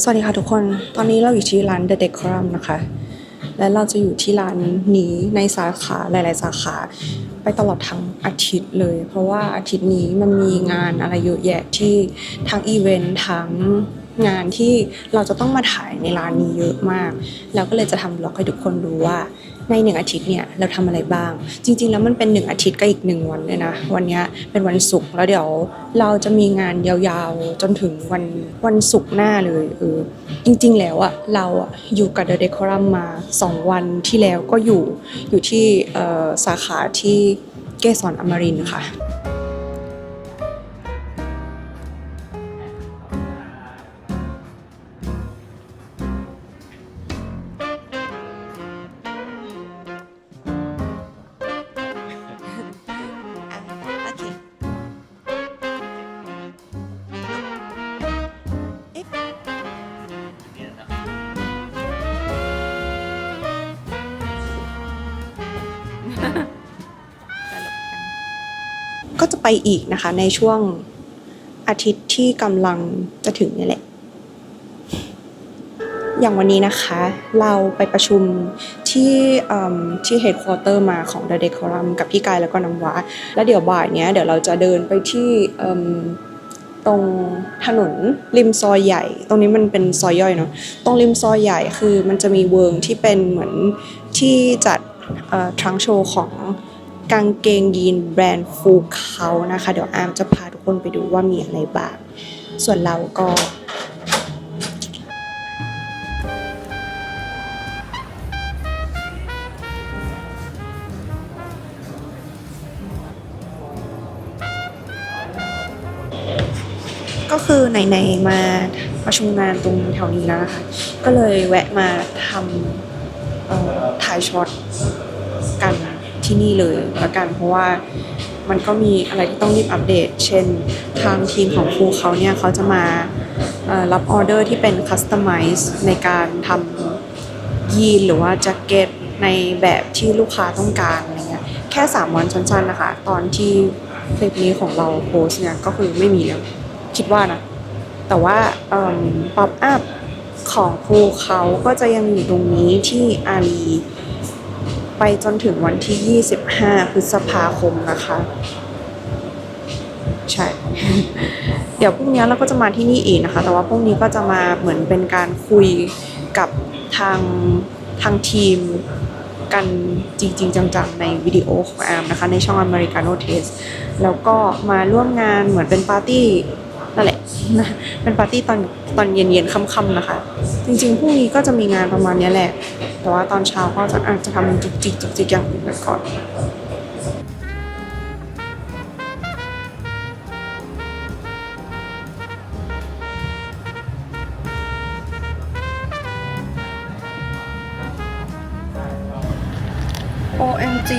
สวัสดีค่ะทุกคน ตอนนี้เราอยู่ที่ร้าน The Decorum นะคะ และเราจะอยู่ที่ร้านนี้ในสาขาหลาย ๆ สาขา ไปตลอดทั้งอาทิตย์เลย เพราะว่าอาทิตย์นี้มันมีงานอะไรเยอะแยะที่ทั้งอีเวนต์ทั้งงานที่เราจะต้องมาถ่ายในร้านนี้เยอะมาก แล้วก็เลยจะทำบล็อกให้ทุกคนดูว่า ในหนึ่งอาทิตย์เนี่ยเราทำอะไรบ้าง จริง ๆ แล้วมันเป็นหนึ่งอาทิตย์ก็อีกหนึ่งวันเลยนะวันนี้เป็นวันศุกร์แล้วเดี๋ยวเราจะมีงานยาวๆจนถึงวันวันศุกร์หน้าเลยเออจริง ๆ แล้วอะเราอยู่กับเดอะเดคอรัมมา 2 วันที่แล้วก็อยู่อยู่ที่สาขาที่เกสรอมรินค่ะ ก็จะไปอีกนะคะ ในช่วงอาทิตย์ที่กำลังจะถึงนี่แหละ อย่างวันนี้นะคะ เราไปประชุมที่อืมที่ headquarter มาของ The Decorum กับพี่กายแล้วก็น้ำว้าแล้วเดี๋ยวบ่ายเนี้ยเดี๋ยวเราจะเดินไปที่อืมตรงถนนริมซอยใหญ่ ตรงนี้มันเป็นซอยย่อยเนาะตรงริมซอยใหญ่คือมันจะมีเวิร์งที่เป็นเหมือนที่จัดทรังโชว์ของ กางเกงยีนแบรนด์ฟูเขานะคะ เดี๋ยวอาร์มจะพาทุกคนไปดูว่ามีอะไรบ้าง ส่วนเราก็ก็คือไหนๆมาประชุมงานตรงแถวนี้แล้วนะคะ ก็เลยแวะมาทำถ่ายช็อตกัน ที่นี่เลยละกันเพราะว่ามันก็มีอะไรที่ต้องรีบอัปเดต เช่นทางทีมของครูเขาเนี่ยเขาจะมารับออเดอร์ที่เป็นคัสตอมไมซ์ในการทำยีนหรือว่าแจ็คเก็ตในแบบที่ลูกค้าต้องการอะไรเงี้ยแค่ 3 วันสั้นๆนะคะ ตอนที่คลิปนี้ของเราโพสเนี่ยก็คือไม่มีแล้วคิดว่านะ แต่ว่าป๊อปอัพของครูเขาก็จะยังอยู่ตรงนี้ที่อารี ไปจนถึงวันที่ 25 พฤษภาคมนะคะ ใช่ เดี๋ยวพรุ่งนี้เราก็จะมาที่นี่อีกนะคะ แต่ว่าพรุ่งนี้ก็จะมาเหมือนเป็นการคุยกับทางทางทีมกันจริง ๆ จังๆ ในวิดีโอของแอมนะคะ ในช่อง Americano Taste แล้วก็มาร่วมงานเหมือนเป็นปาร์ตี้ นะเป็นปาร์ตี้ตอนตอนเย็นๆค่ำๆนะคะ จริงๆพรุ่งนี้ก็จะมีงานประมาณนี้แหละ แต่ว่าตอนเช้าก็จะอาจจะทำจุกจิกจุกจิกอย่างอื่นก่อน OMG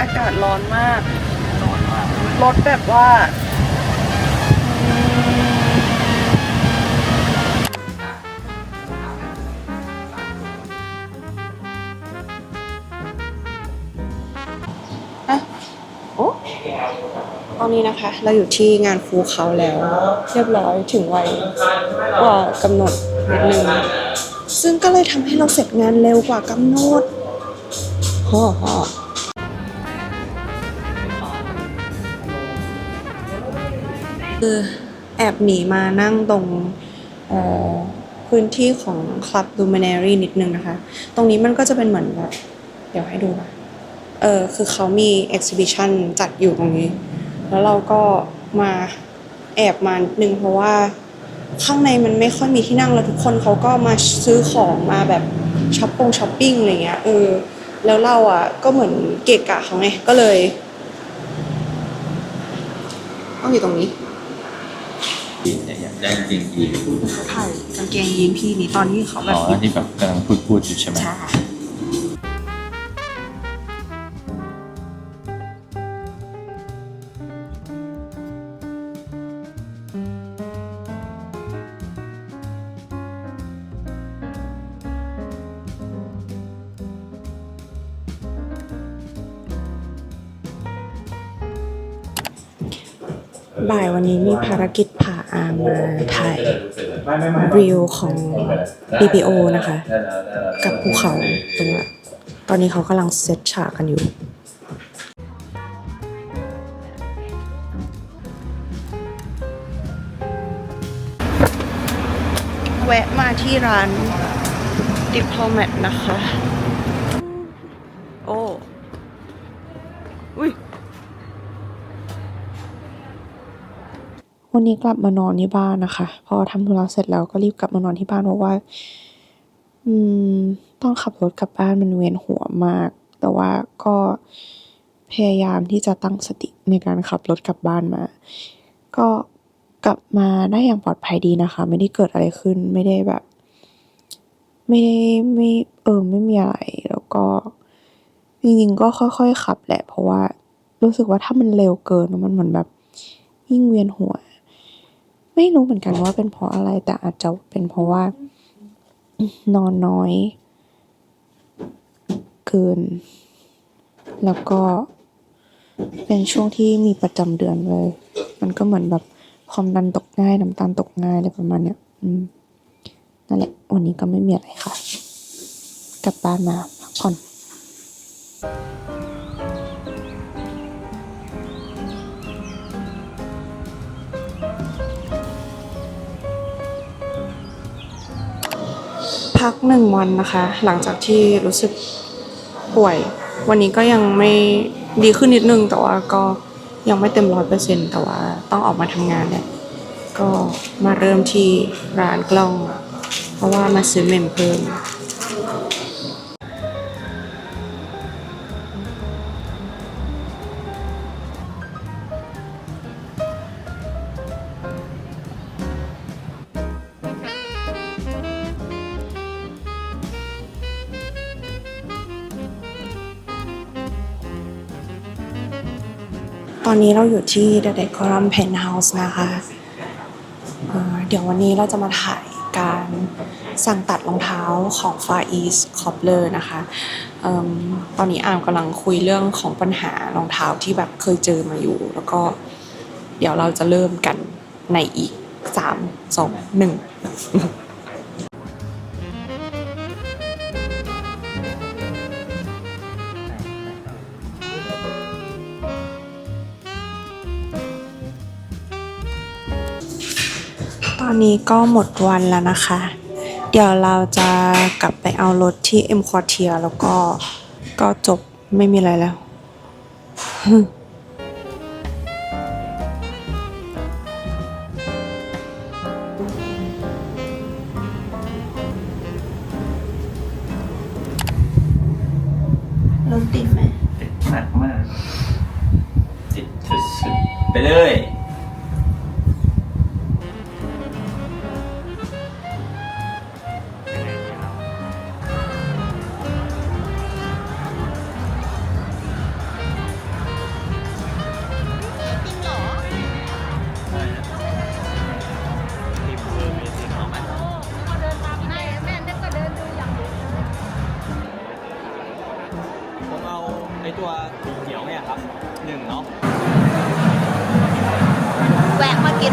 อากาศร้อนมาก รถแบบว่า นี้นะคะ เราอยู่ที่งานฟูเขาแล้วเรียบร้อยถึงไวกว่ากำหนดนิดนึงซึ่งก็เลยทำให้เราเสร็จงานเร็วกว่ากำหนดฮ่อฮ่อคือแอบหนีมานั่งตรงพื้นที่ของ Club Luminary นิดนึงนะคะ ตรงนี้มันก็จะเป็นเหมือนแบบ เดี๋ยวให้ดูนะเออคือเขามี exhibition จัดอยู่ตรงนี้ แล้วเราก็มาแอบมานิดนึงเพราะว่าข้างในมันไม่ค่อยมีที่นั่งแล้วทุกคนเขาก็มาซื้อของมาแบบช้อปปงช้อปปิ้งอะไรเงี้ยเออแล้วเราอะ ก็เหมือนเกะกะเขาไงก็เลยต้องอยู่ตรงนี้เนี่ยอยากได้จริงๆยีนเขาถ่ายกางเกงยีนพี่นี่ตอนที่เขาแบอ๋บ อที่แบบกำลังพูดพูดๆอยู่ใช่ไหม ใช่ บ่ายวันนี้มีภารกิจพาอามาถ่ายรีวของ BPO นะคะ กับภูเขาตรงนั้นตอนนี้เขากำลังเซตฉากกันอยู่ แวะมาที่ร้าน Diplomat นะคะ โอ้ อุ้ย วันนี้กลับมานอนที่บ้านนะคะ พอทำธุระเสร็จแล้วก็รีบกลับมานอนที่บ้านเพราะว่า อืม ต้องขับรถกลับบ้านมันเวียนหัวมาก แต่ว่าก็พยายามที่จะตั้งสติในการขับรถกลับบ้านมา ก็กลับมาได้อย่างปลอดภัยดีนะคะ ไม่ได้เกิดอะไรขึ้น ไม่ได้แบบ ไม่ได้ไม่เออไม่มีอะไร แล้วก็จริงๆก็ค่อย ๆ ขับแหละ เพราะว่ารู้สึกว่าถ้ามันเร็วเกินมันเหมือนแบบยิ่งเวียนหัว ไม่รู้เหมือนกันว่าเป็นเพราะอะไร แต่อาจจะเป็นเพราะว่า นอนน้อย เกิน แล้วก็เป็นช่วงที่มีประจำเดือนเลย มันก็เหมือนแบบความดันตกง่ายน้ำตาลตกง่ายอะไรประมาณเนี้ย อืม นั่นแหละ วันนี้ก็ไม่มีอะไรค่ะ กลับบ้านมาพักผ่อน พักหนึ่งวันนะคะ หลังจากที่รู้สึกป่วย วันนี้ก็ยังไม่ดีขึ้นนิดนึง แต่ว่าก็ยังไม่เต็มร้อยเปอร์เซ็นต์แต่ว่าต้องออกมาทำงานแหละก็มาเริ่มที่ร้านกล้อง เพราะว่ามาซื้อเมมเพิ่ม อนนี้เราอยู่ที่ The Decorum Penthouse นะคะเเดี๋ยววันนี้เราจะมาถ่ายการสั่งตัดรองเท้าของ Far East Cobbler นะคะอตอนนี้อามกำลังคุยเรื่องของปัญหารองเท้าที่แบบเคยเจอมาอยู่ แล้วก็เดี๋ยวเราจะเริ่มกันในอีก3 2 1ตอน นี้ก็หมดวันแล้วนะคะ เดี๋ยวเราจะกลับไปเอารถที่เอ็มควอเทียแล้วก็ก็จบไม่มีอะไรแล้ว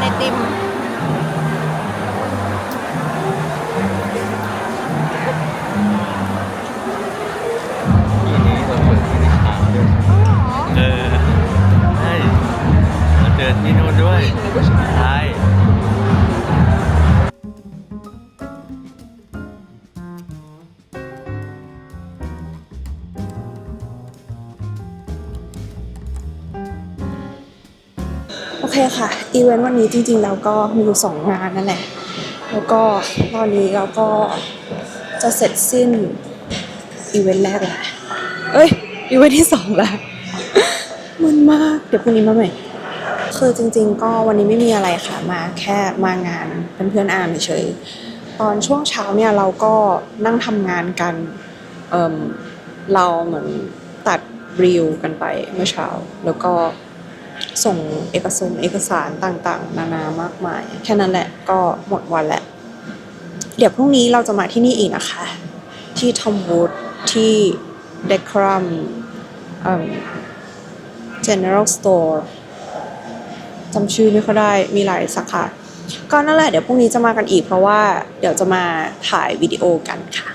ไอติม เคค่ะ อีเวนต์วันนี้จริงๆแล้วก็มีอยู่สองงานนั่นแหละ แล้วก็ตอนนี้เราก็จะเสร็จสิ้นอีเวนต์แรกแล้วเอ้ย อีเวนต์ที่สองแล้วมันมาก เดี๋ยวพรุ่งนี้มาใหม่ คือจริง ๆ ก็วันนี้ไม่มีอะไรค่ะ มาแค่มางานเป็นเพื่อนอามเฉยตอนช่วงเช้าเนี่ยเราก็นั่งทำงานกันเเราเหมือนตัดรีวกันไปเมื่อเช้า แล้วก็ ส่งเอกสารเอกสารต่างๆ นานามากมาย แค่นั้นแหละก็หมดวันแหละเดี๋ยวพรุ่งนี้เราจะมาที่นี่อีกนะคะ ที่ทอมวูดที่เดครัม general store จำชื่อไม่ค่อยได้มีหลายสาขาก็นั่นแหละเดี๋ยวพรุ่งนี้จะมากันอีกเพราะว่าเดี๋ยวจะมาถ่ายวิดีโอกันค่ะ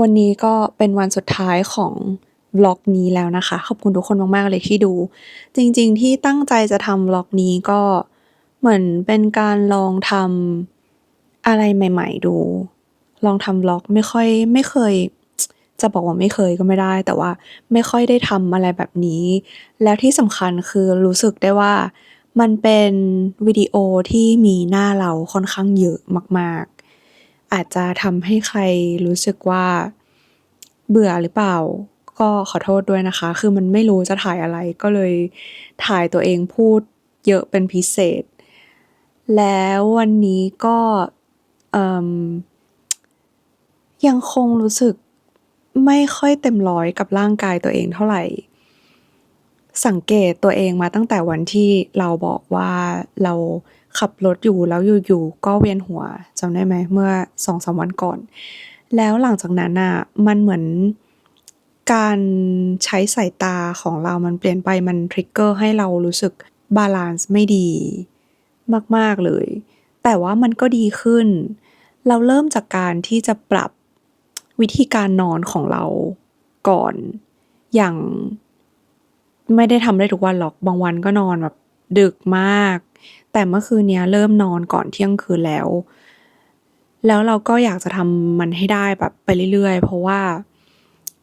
วันนี้ก็เป็นวันสุดท้ายของวล็อกนี้แล้วนะคะ ขอบคุณทุกคนมาก ๆ เลยที่ดู จริง ๆ ที่ตั้งใจจะทำวล็อกนี้ก็เหมือนเป็นการลองทำอะไรใหม่ ๆ ดู ลองทำวล็อกไม่ค่อยไม่เคย จะบอกว่าไม่เคยก็ไม่ได้ แต่ว่าไม่ค่อยได้ทำอะไรแบบนี้ แล้วที่สำคัญคือรู้สึกได้ว่ามันเป็นวิดีโอที่มีหน้าเราค่อนข้างเยอะมาก ๆ อาจจะทำให้ใครรู้สึกว่าเบื่อหรือเปล่า ก็ขอโทษด้วยนะคะ คือมันไม่รู้จะถ่ายอะไรก็เลยถ่ายตัวเองพูดเยอะเป็นพิเศษ แล้ววันนี้ก็ยังคงรู้สึกไม่ค่อยเต็มร้อยกับร่างกายตัวเองเท่าไหร่ สังเกตตัวเองมาตั้งแต่วันที่เราบอกว่าเราขับรถอยู่แล้วอยู่ๆก็เวียนหัวจำได้ไหมเมื่อสองสามวันก่อน แล้วหลังจากนั้นอะมันเหมือนการใช้สายตาของเรามันเปลี่ยนไปมันทริกเกอร์ให้เรารู้สึกบาลานซ์ไม่ดีมากๆเลย แต่ว่ามันก็ดีขึ้น เราเริ่มจากการที่จะปรับวิธีการนอนของเราก่อน อย่าง ไม่ได้ทำได้ทุกวันหรอก บางวันก็นอนแบบดึกมาก แต่เมื่อคืนนี้เริ่มนอนก่อนเที่ยงคืนแล้ว แล้วเราก็อยากจะทำมันให้ได้แบบไปเรื่อยๆ เพราะว่า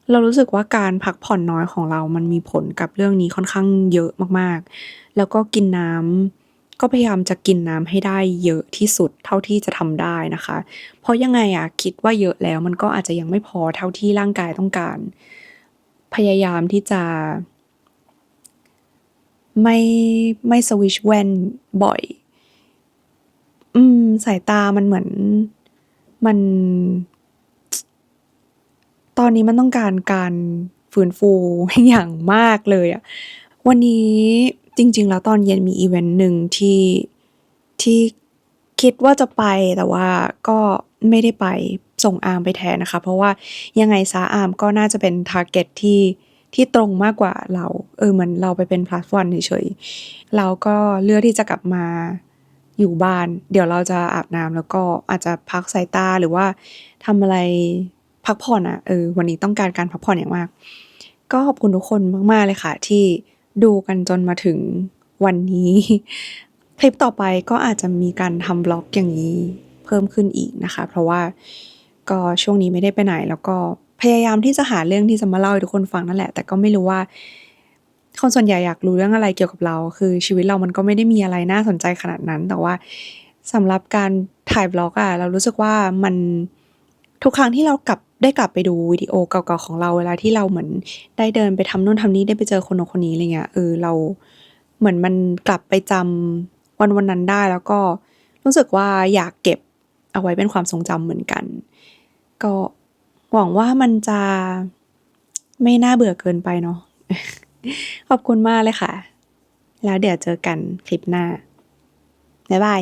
เรารู้สึกว่าการพักผ่อนน้อยของเรา มันมีผลกับเรื่องนี้ค่อนข้างเยอะมากๆ แล้วก็กินน้ำก็พยายามจะกินน้ำให้ได้เยอะที่สุดเท่าที่จะทำได้นะคะ เพราะยังไงอะคิดว่าเยอะแล้วมันก็อาจจะยังไม่พอเท่าที่ร่างกายต้องการ พยายามที่จะ ไม่ไม่สวิชแว่นบ่อย อืม สายตามันเหมือน มัน ตอนนี้มันต้องการการฟื้นฟูอย่างมากเลยอะวันนี้จริง ๆ แล้วตอนเย็นมีอีเวนต์หนึ่งที่ที่คิดว่าจะไปแต่ว่าก็ไม่ได้ไปส่งอาร์มไปแทนนะคะ เพราะว่ายังไงซะอาร์มก็น่าจะเป็นทาร์เก็ตที่ ที่ตรงมากกว่าเรา เออเหมือนเราไปเป็นพลัสวันเฉยๆเราก็เลือกที่จะกลับมาอยู่บ้าน เดี๋ยวเราจะอาบน้ำแล้วก็อาจจะพักสายตาหรือว่าทำอะไรพักผ่อนอะเออ วันนี้ต้องการการพักผ่อนอย่างมาก ก็ขอบคุณทุกคนมาก ๆ เลยค่ะ ที่ดูกันจนมาถึงวันนี้ คลิปต่อไปก็อาจจะมีการทำบล็อกอย่างนี้เพิ่มขึ้นอีกนะคะ เพราะว่าก็ช่วงนี้ไม่ได้ไปไหนแล้วก็ พยายามที่จะหาเรื่องที่จะมาเล่าให้ทุกคนฟังนั่นแหละ แต่ก็ไม่รู้ว่า คนส่วนใหญ่อยากรู้เรื่องอะไรเกี่ยวกับเรา คือชีวิตเรามันก็ไม่ได้มีอะไรน่าสนใจขนาดนั้น แต่ว่าสำหรับการถ่ายบล็อกอะเรารู้สึกว่ามันทุกครั้งที่เรากลับได้กลับไปดูวิดีโอเก่าๆของเราเวลาที่เราเหมือนได้เดินไปทำนู่นทำนี่ได้ไปเจอคนโน้นคนนี้อะไรเงี้ยเออเราเหมือนมันกลับไปจำวันวันนั้นได้แล้วก็รู้สึกว่าอยากเก็บเอาไว้เป็นความทรงจำเหมือนกัน ก็ หวังว่ามันจะไม่น่าเบื่อเกินไปเนาะ ขอบคุณมากเลยค่ะ แล้วเดี๋ยวเจอกันคลิปหน้า บ๊ายบาย